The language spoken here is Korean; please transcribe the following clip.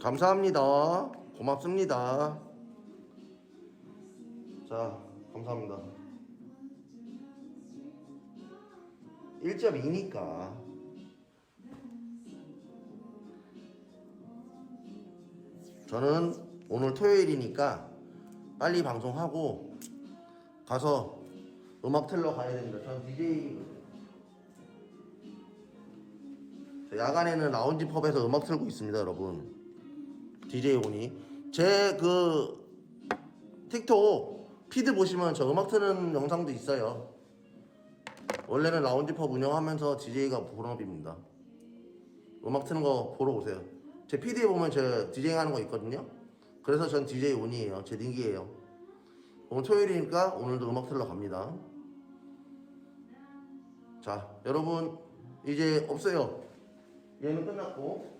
감사합니다. 고맙습니다. 자, 감사합니다. 1.2니까. 저는 오늘 토요일이니까 빨리 방송하고 가서 음악 틀러 가야 됩니다. 저는 DJ거든요. 야간에는 라운지 펍에서 음악 틀고 있습니다, 여러분. DJ 오니. 제 그 틱톡 피드 보시면 저 음악 트는 영상도 있어요. 원래는 라운지 펍 운영하면서 DJ가 본업입니다. 음악 트는 거 보러 오세요. 제 피드에 보면 제 디제잉 하는 거 있거든요. 그래서 전 DJ 온이에요. 제 닉이에요. 오늘 토요일이니까 오늘도 음악 틀러 갑니다. 자, 여러분 이제 없어요. 얘는 끝났고